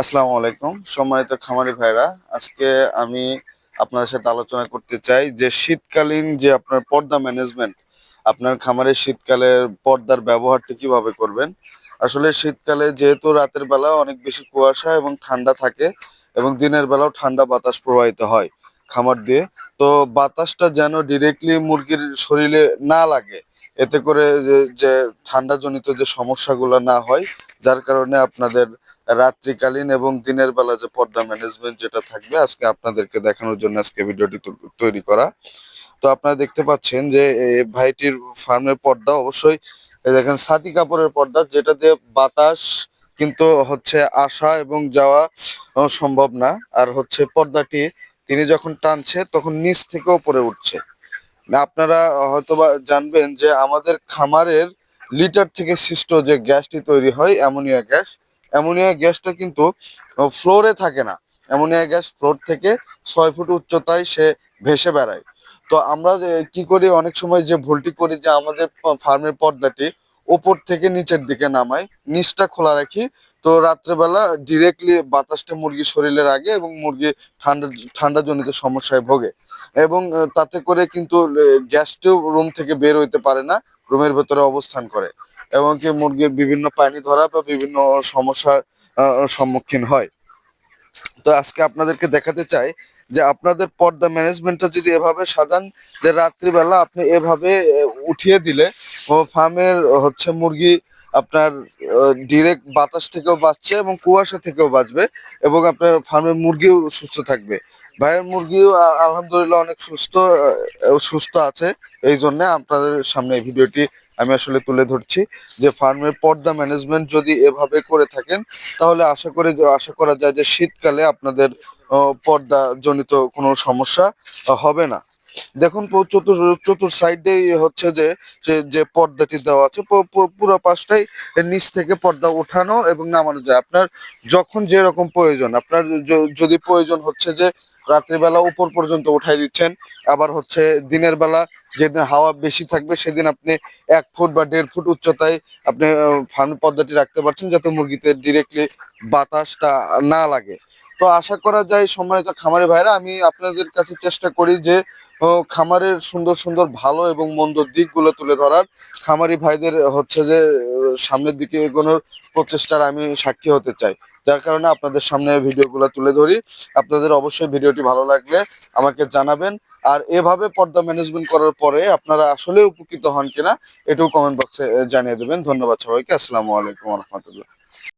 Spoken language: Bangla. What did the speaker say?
আসসালামু আলাইকুম। সম্মানিত খামারি ভাইরা, আজকে আমি আপনাদের সাথে আলোচনা করতে চাই যে শীতকালীন যে আপনার পর্দা ম্যানেজমেন্ট আপনার খামারের শীতকালের পর্দার ব্যবহারটা কীভাবে করবেন? আসলে শীতকালে যেহেতু রাতের বেলা অনেক বেশি কুয়াশা এবং ঠান্ডা থাকে এবং দিনের বেলাও ঠান্ডা বাতাস প্রবাহিত হয় খামার দিয়ে, তো বাতাসটা যেন ডিরেক্টলি মুরগির শরীরে না লাগে, এতে করে যে- যে ঠান্ডাজনিত যে সমস্যাগুলো না হয়, যার কারণে আপনাদের রাত্রিকালীন এবং দিনের বেলা যে পর্দা ম্যানেজমেন্ট যেটা থাকবে, আজকে আপনাদেরকে দেখানোর জন্য আজকে ভিডিওটি তৈরি করা। তো আপনারা দেখতে পাচ্ছেন যে ভাইটির ফার্মের পর্দা অবশ্যই দেখেন সাতি কাপড়ের পর্দা, যেটা দিয়ে বাতাস কিন্তু হচ্ছে আসা এবং যাওয়া সম্ভব না। আর হচ্ছে পর্দাটি তিনি যখন টানছে তখন নিচ থেকে উপরে উঠছে। আপনারা হয়তোবা জানবেন যে আমাদের খামারের লিটার থেকে সৃষ্ট যে গ্যাসটি তৈরি হয়, অ্যামোনিয়া গ্যাস অ্যামোনিয়া গ্যাসটা কিন্তু ফ্লোরে থাকে না। অ্যামোনিয়া গ্যাস ফ্লোর থেকে ছয় ফুট উচ্চতায় সে ভেসে বেড়ায়। তো আমরা কি করি, অনেক সময় যে ভুলটি করি যে আমাদের ফার্মের পর্দাটি ওপর থেকে নিচের দিকে নামাই, নিচটা খোলা রাখি। তো রাত্রেবেলা ডিরেক্টলি বাতাসটা মুরগি শরীরের আগে এবং মুরগি ঠান্ডা, ঠান্ডাজনিত সমস্যায় ভোগে। এবং তাতে করে কিন্তু গ্যাসটিও রুম থেকে বের হইতে পারে না রুমের ভেতরে অবস্থান করে। এবং কি মুরগির বিভিন্ন পানি ধরা বা বিভিন্ন সমস্যার সম্মুখীন হয়। তো আজকে আপনাদেরকে দেখাতে চাই যে আপনাদের পর্দা ম্যানেজমেন্টটা যদি এভাবে সাজান, যে রাত্রিবেলা আপনি এভাবে উঠিয়ে দিলে ফার্মের হচ্ছে মুরগি আপনার ডিরেক্ট বাতাস থেকেও বাঁচছে এবং কুয়াশা থেকেও বাঁচবে এবং আপনার ফার্মের মুরগিও সুস্থ থাকবে। ভাইয়ের মুরগিও আলহামদুলিল্লাহ অনেক সুস্থ সুস্থ আছে। এই জন্য আপনাদের সামনে এই ভিডিওটি আমি আসলে তুলে ধরছি যে ফার্মের পর্দা ম্যানেজমেন্ট যদি এভাবে করে থাকেন, তাহলে আশা করি আশা করা যায় যে শীতকালে আপনাদের পর্দা জনিত কোনো সমস্যা হবে না। দেখুন চতুর চতুর সাইডেই হচ্ছে যে, যে- পর্দাটি দেওয়া আছে পুরো পাশটাই নিচ থেকে পর্দা ওঠানো এবং নামানো যায়। আপনার যখন যেরকম প্রয়োজন, আপনার যদি প্রয়োজন হচ্ছে যে রাত্রিবেলা উপর পর্যন্ত উঠাই দিচ্ছেন। আবার হচ্ছে দিনের বেলা যেদিন হাওয়া বেশি থাকবে সেদিন আপনি এক ফুট বা দেড় ফুট উচ্চতায় আপনি ফার্ম পদ্ধতি রাখতে পারছেন যাতে মুরগিতে ডিরেক্টলি বাতাসটা না লাগে। তো আশা করা যায়, সম্মানিত খামারি ভাইরা আমি আপনাদের কাছে চেষ্টা করি যে খামারের সুন্দর সুন্দর, ভালো এবং মন্দ দিকগুলো তুলে ধরার। খামারি ভাইদের হচ্ছে যে, সামনের দিকে এগোনোর প্রচেষ্টার আমি সাক্ষী হতে চাই। যার কারণে আপনাদের সামনে ভিডিওগুলো তুলে ধরি। আপনাদের অবশ্যই ভিডিওটি ভালো লাগলে আমাকে জানাবেন। আর এভাবে পর্দা ম্যানেজমেন্ট করার পরে আপনারা আসলে উপকৃত হন কিনা এটাও কমেন্ট বক্সে জানিয়ে দেবেন। ধন্যবাদ সবাইকে। আসসালামু আলাইকুম রহমতুল্লাহ।